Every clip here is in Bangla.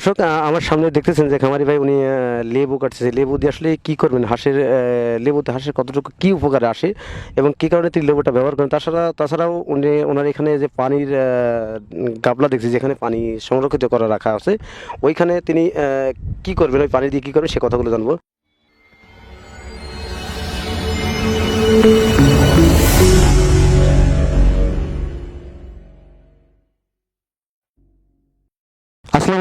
দর্শক আমার সামনে দেখতেছেন যে খামারি ভাই উনি লেবু কাটছে লেবু দিয়ে আসলে কি করবেন? হাঁসের লেবুতে হাঁসের কতটুকু কী উপকারে আসে এবং কী কারণে তিনি লেবুটা ব্যবহার করেন? তাছাড়া, তাছাড়াও উনি, ওনার এখানে যে পানির গাবলা দেখছি, যেখানে পানি সংরক্ষিত করা রাখা আছে, ওইখানে তিনি কি করবেন? ওই পানি দিয়ে কী করবেন? সে কথাগুলো জানব।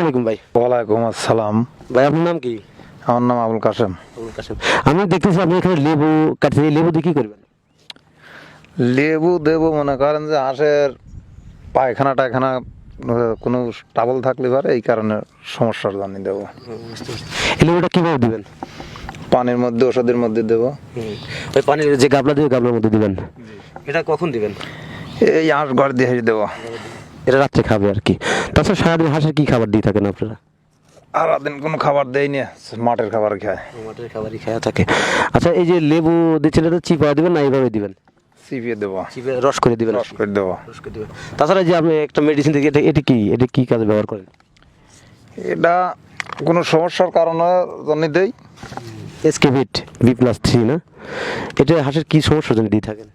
আলাইকুম ভাই। ওয়ালাইকুম আসসালাম। ভাই আপনার নাম কি? আমার নাম আবুল কাসেম আবুল কাসেম আমি দেখতেছি আপনি এখানে লেবু কাটছে লেবু দিয়ে কি করবেন? লেবু দেবো মনে করেন যে হাঁসের পায়খানা টায়খানা কোনো টাবল থাকলে পারে এই কারণে সমস্যার জন্য দেবো। লেবুটা কীভাবে দিবেন? পানির মধ্যে ওষুধের মধ্যে দেবো। ওই পানির যে গাবলা দিয়ে গাবলার মধ্যে দিবেন। এটা কখন দিবেন? এই হাঁস ঘর দিয়ে দেবো। এটা রাত্রে খাবে আর কি। তাছাড়া সারাদিন হাঁসের কি খাবার দিয়ে থাকেন আপনারা? আর দিন কোনো খাবার দেয়নি মাঠের খাবার খায়। মাঠের খাবারই খাওয়া থাকে। আচ্ছা এই যে লেবু দিচ্ছেন এটা চিপা দিবেন না এইভাবে দিবেন? চিপিয়ে দেবো। চিপে রস করে দিবেন রস করে দেবো। রস করে দিবেন। তাছাড়া যে আপনি একটা মেডিসিন থেকে এটা এটা কি? এটা কি কাজে ব্যবহার করেন? এটা কোনো সমস্যার কারণে জন্য দেই। এসকেভিট বি প্লাস থ্রি না? এটা হাঁসের কি সমস্যার জন্য দিয়ে থাকেন?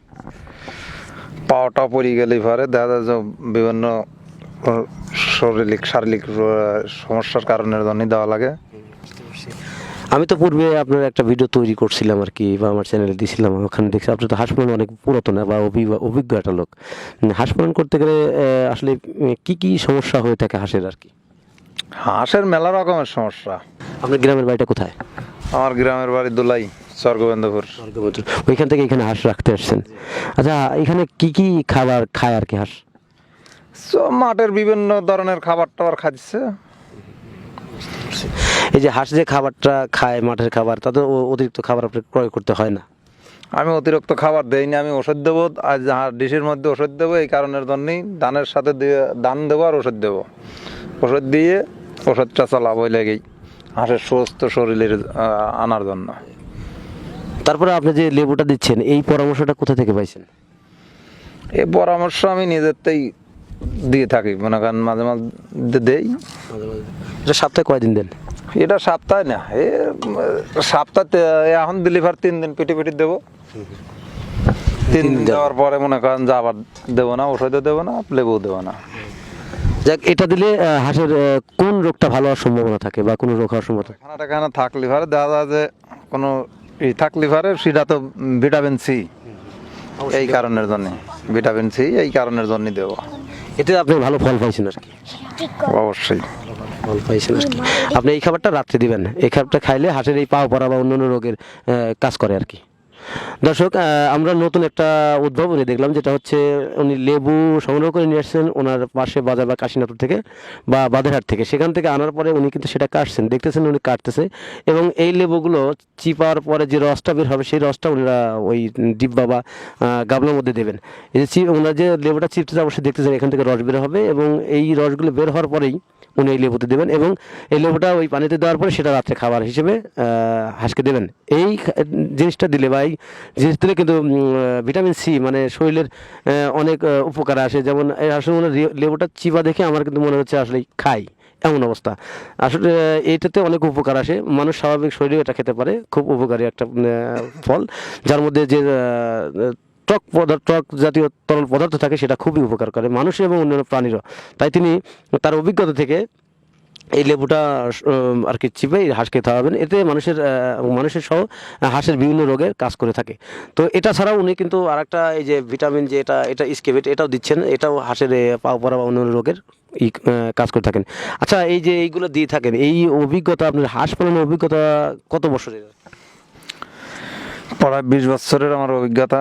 পাওয়াটা পড়ে গেলে পরে। দেখা যায় যে বিভিন্ন শারীরিক শারীরিক সমস্যার কারণের জন্য দেওয়া লাগে। আমি তো পূর্বে আপনার একটা ভিডিও তৈরি করছিলাম আর কি বা আমার চ্যানেলে দিয়েছিলাম ওখানে দেখছি আপনি তো হাঁস পালন অনেক পুরাতন বা অভি- অভিজ্ঞ একটা লোক। উম, হাঁস পালন করতে গেলে আসলে কি কি সমস্যা হয়ে থাকে হাঁসের আর কি হাঁসের মেলা রকমের সমস্যা। আপনার গ্রামের বাড়িটা কোথায়? আমার গ্রামের বাড়ি দোলাই। স্বর্গবেন্দ্রপুর ওইখান থেকে এখানে হাঁস রাখতে আসছেন। আচ্ছা এখানে কি কি খাবার খায় আর কি হাঁস? মাঠের বিভিন্ন ধরনের খাবার টাবার খাচ্ছে এই যে হাঁস যে খাবারটা খায় মাঠের খাবার তাতে অতিরিক্ত খাবার ক্রয় করতে হয় না? আমি অতিরিক্ত খাবার দেইনি আমি ওষুধ দেবো। আর ডিশের মধ্যে ওষুধ দেবো এই কারণের জন্যই ধানের সাথে দিয়ে ধান দেবো আর ওষুধ দেবো। ওষুধ দিয়ে ওষুধটা চালাবো লেগেই হাঁসের সুস্থ শরীরের আনার জন্য। তারপরে আপনি যে লেবুটা দিচ্ছেন এই পরামর্শটা কোথা থেকে পাইছেন? এই পরামর্শ আমি নিজেরতেই দিয়ে থাকি মনে করেন মাঝে মাঝে দেই এটা সপ্তাহে কয়দিন দেন? এটা সপ্তাহে না এ সপ্তাহে এখন ডেলিভার তিন দিন পিটি পিটি দেবো। তিন দিন দেওয়ার পরে মনে করেন যে আবার দেবো না ওষুধও দেবো না লেবুও দেবো না। যাক এটা দিলে হাঁসের কোন রোগটা ভালো হওয়ার সম্ভাবনা থাকে বা কোনো রোগ হওয়ার সম্ভাবনা থাকে? খানাটা খানা থাকলে পারে দেখা যায় যে কোনো ই থাকলে পারে সেটা তো ভিটামিন সি। এই কারণের জন্য। ভিটামিন সি এই কারণের জন্য দেব। এতে আপনি ভালো ফল পাইছেন আর কি। অবশ্যই। ফল পাইছেন আর কি। আপনি এই খাবারটা রাত্রে দিবেন এই খাবারটা খাইলে হাঁসের এই পাও পড়া বা অন্যান্য রোগের কাজ করে আর কি। দর্শক আমরা নতুন একটা উদ্ভাবনী দেখলাম যেটা হচ্ছে উনি লেবু সংগ্রহ করে নিয়ে আসছেন ওনার পাশে বাজার বা কাশীনাথপুর থেকে বা বাদেরহাট থেকে। সেখান থেকে আনার পরে উনি কিন্তু সেটা কাটছেন দেখতেছেন উনি কাটতেছে এবং এই লেবুগুলো চিপার পরে যে রসটা বের হবে সেই রসটা ওনারা ওই ডিব্বা বা আহ, গামলার মধ্যে দেবেন। এই যে ওনারা যে লেবুটা চিপতে অবশ্যই দেখতেছেন এখান থেকে রস বের হবে এবং এই রসগুলো বের হওয়ার পরেই উনি এই লেবুতে দেবেন এবং এই লেবুটা ওই পানিতে দেওয়ার পরে সেটা রাত্রে খাবার হিসেবে হাঁসকে দেবেন। এই জিনিসটা দিলে বা এই জিনিস দিলে কিন্তু ভিটামিন সি মানে শরীরের অনেক উপকার আসে। যেমন আসলে মনে লেবুটা চিপা দেখে আমার কিন্তু মনে হচ্ছে আসলে খাই। এমন অবস্থা। আসলে এইটাতে অনেক উপকার আসে। মানুষ স্বাভাবিক শরীরে এটা খেতে পারে। খুব উপকারী একটা ফল। যার মধ্যে যে টক পদার্থ টক জাতীয় তরল পদার্থ থাকে, সেটা খুবই উপকার করে মানুষ এবং অন্যান্য প্রাণীরও। তাই তিনি তার অভিজ্ঞতা থেকে এই লেবুটা আর কি চিপে এই হাঁসকে খাওয়াবেন। এতে মানুষের মানুষের সহ হাঁসের বিভিন্ন রোগের কাজ করে থাকে। তো এটা ছাড়াও উনি কিন্তু আরেকটা এই যে ভিটামিন যে এটা এটা স্কেবেট এটাও দিচ্ছেন। এটাও হাঁসের পাও পরা বা অন্যান্য রোগের ই কাজ করে থাকেন। আচ্ছা এই যে এইগুলো দিয়ে থাকেন, এই অভিজ্ঞতা, আপনার হাঁস পালনের অভিজ্ঞতা কত বছরের? প্রায় বিশ বছরের আমার অভিজ্ঞতা।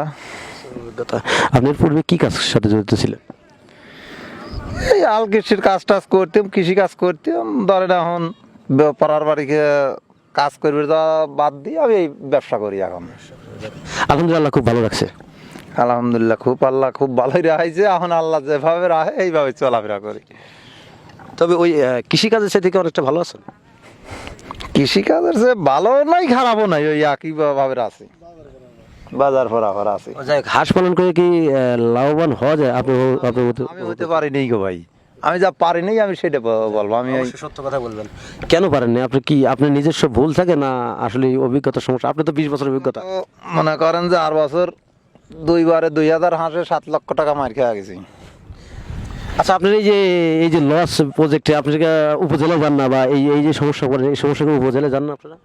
অভিজ্ঞতা। আপনার পূর্বে কি কাজের সাথে জড়িত ছিলেন? এই আল কৃষির কাজ টাজ করতাম কৃষি কাজ করতাম। ধরেন এখন পাড়ার বাড়িকে কাজ করবে বাদ দিয়ে আমি এই ব্যবসা করি এখন। আলহামদুলিল্লাহ খুব ভালো লাগছে। আলহামদুলিল্লাহ খুব আল্লাহ খুব ভালোই রাখাইছে এখন আল্লাহ যেভাবে রাখে এইভাবে চলাফেরা করি। তবে ওই কৃষিকাজের সাথে থেকে অনেকটা ভালো আছেন? কৃষিকাজের যে ভালো নাই খারাপও নাই ওই একই ভাবে আছে বাজার ফরাফর আছে। যাই হাঁস পালন করে কি লাভবান হওয়া যায়? আপনি আপনি হতে গো ভাই। আমি যা পারিনি আমি সেটা বলব। আমি সত্য কথা বলবেন। কেন পারেননি? আপনি কি আপনার নিজস্ব ভুল থাকে না আসলে অভিজ্ঞতার সমস্যা? আপনি তো বিশ বছর অভিজ্ঞতা। মনে করেন যে আর বছর দুইবারে দুই হাজার হাঁসে সাত লক্ষ টাকা মার খেয়ে গেছি। আচ্ছা আপনার এই যে এই যে লস প্রজেক্টে আপনি উপজেলা যান না বা এই এই যে সমস্যা করেন এই সমস্যাগুলো উপজেলা যান না আপনারা?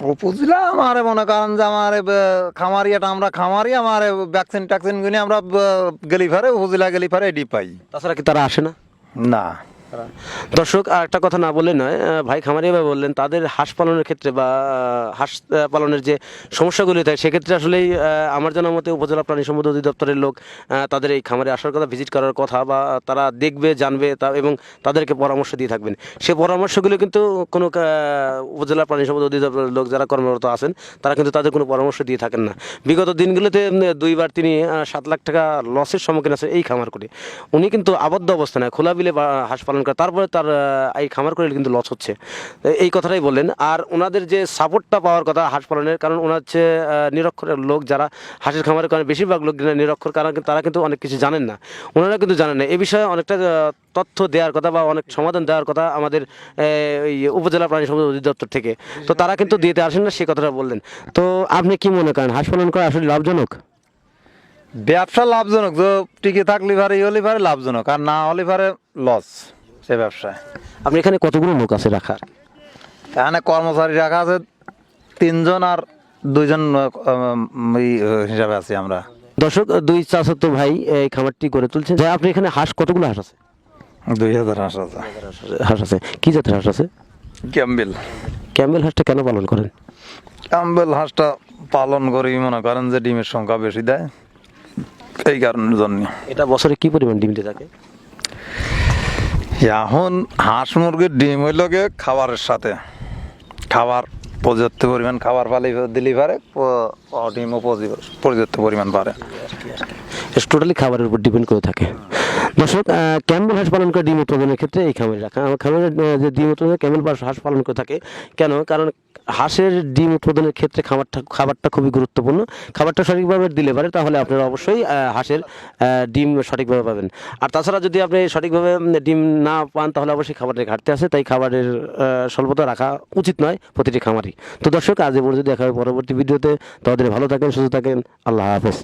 উপজেলা আমার মনে করেন যে আমার খামারি এটা আমরা খামারি আমার ভ্যাকসিন ট্যাকসিন কিনে আমরা গেলি ফারে উপজেলা গেলি ফারে এটি পাই। তাছাড়া কি তারা আসে না? না। দর্শক আর একটা কথা না বললে নয় ভাই খামারি ভাই বললেন, তাদের হাঁস পালনের ক্ষেত্রে বা হাঁস পালনের যে সমস্যাগুলি থাকে, সেক্ষেত্রে আসলেই আমার জানার মতে উপজেলা প্রাণী সম্পদ অধিদপ্তরের লোক তাদের এই খামারে আসার কথা, ভিজিট করার কথা বা, তারা দেখবে, জানবে তা, এবং তাদেরকে পরামর্শ দিয়ে থাকবেন। সে পরামর্শগুলো কিন্তু কোনো উপজেলা প্রাণী সম্পদ অধিদপ্তরের লোক যারা কর্মরত আছেন, তারা কিন্তু তাদের কোনো পরামর্শ দিয়ে থাকেন না। বিগত দিনগুলোতে দুইবার তিনি সাত লাখ টাকা লসের সম্মুখীন আছে এই খামার করে উনি কিন্তু আবদ্ধ অবস্থায় খোলা বিলে হাঁস পালন করে তারপরে তার এই খামার করে কিন্তু লস হচ্ছে। এই কথাটাই বললেন। আর ওনাদের যে সাপোর্টটা পাওয়ার কথা হাঁস পালনের, কারণ ওনার হচ্ছে নিরক্ষরের লোক যারা হাঁসের খামারের কারণে বেশিরভাগ লোক নিরক্ষর, কারণ তারা কিন্তু অনেক কিছু জানেন না। ওনারা কিন্তু জানেন না। এ বিষয়ে অনেকটা তথ্য দেওয়ার কথা বা অনেক সমাধান দেওয়ার কথা আমাদের উপজেলা প্রাণী সম্পদ অধিদপ্তর থেকে। তো তারা কিন্তু দিতে আসেন না, সে কথাটা বললেন। তো আপনি কি মনে করেন, হাঁস পালন করা আসলে লাভজনক? ব্যবসা লাভজনক। যে টিকে থাকলে ভারে, হলে পারে লাভজনক। আর না হলে পারে লস সে ব্যবসায়। আপনি এখানে কতগুলো লোক আছে রাখার? এখানে কর্মচারী রাখা আছে তিনজন আর দুইজন এই, হিসাবে আছি আমরা। দর্শক দুই চাচাতো ভাই এই খামারটি করে তুলছেন। যে আপনি এখানে হাঁস কতগুলো হাঁস আছে? দুই হাজার হাঁস আছে। হাঁস আছে। কি জাতের হাঁস আছে? ক্যাম্বেল। ক্যামেল হাঁসটা কেন পালন করেন? ক্যাম্বেল হাঁসটা পালন করি মনে করেন যে ডিমের সংখ্যা বেশি দেয় এই কারণের জন্য। এটা বছরে কি পরিমাণ ডিম দিয়ে থাকে? এখন হাঁস মুরগির ডিম হইল গে খাবারের সাথে। খাবার পর্যাপ্ত পরিমাণ খাবার পালি দিলি পারে ডিমও পর্যাপ্ত- পরিমাণ পারে। টোটালি খাবারের উপর ডিপেন্ড করে থাকে। দর্শক ক্যামেল হাঁস পালন করে ডিম উৎপাদনের ক্ষেত্রে এই খামারে রাখা আমার খামারে যে ডিম উৎপাদন ক্যামেল বা হাঁস পালন করে থাকে? কেন? কারণ হাঁসের ডিম উৎপাদনের ক্ষেত্রে খাবারটা খাবারটা খুবই গুরুত্বপূর্ণ। খাবারটা সঠিকভাবে দিলে পারে তাহলে আপনারা অবশ্যই হাঁসের ডিম সঠিকভাবে পাবেন। আর তাছাড়া যদি আপনি সঠিকভাবে ডিম না পান, তাহলে অবশ্যই খাবারের ঘাটতি আছে, তাই খাবারের স্বল্পতা রাখা উচিত নয় প্রতিটি খামারই। তো দর্শক, আজ এ পর্যন্ত দেখা হবে পরবর্তী ভিডিওতে। তাদের ভালো থাকেন, সুস্থ থাকেন। আল্লাহ হাফেজ।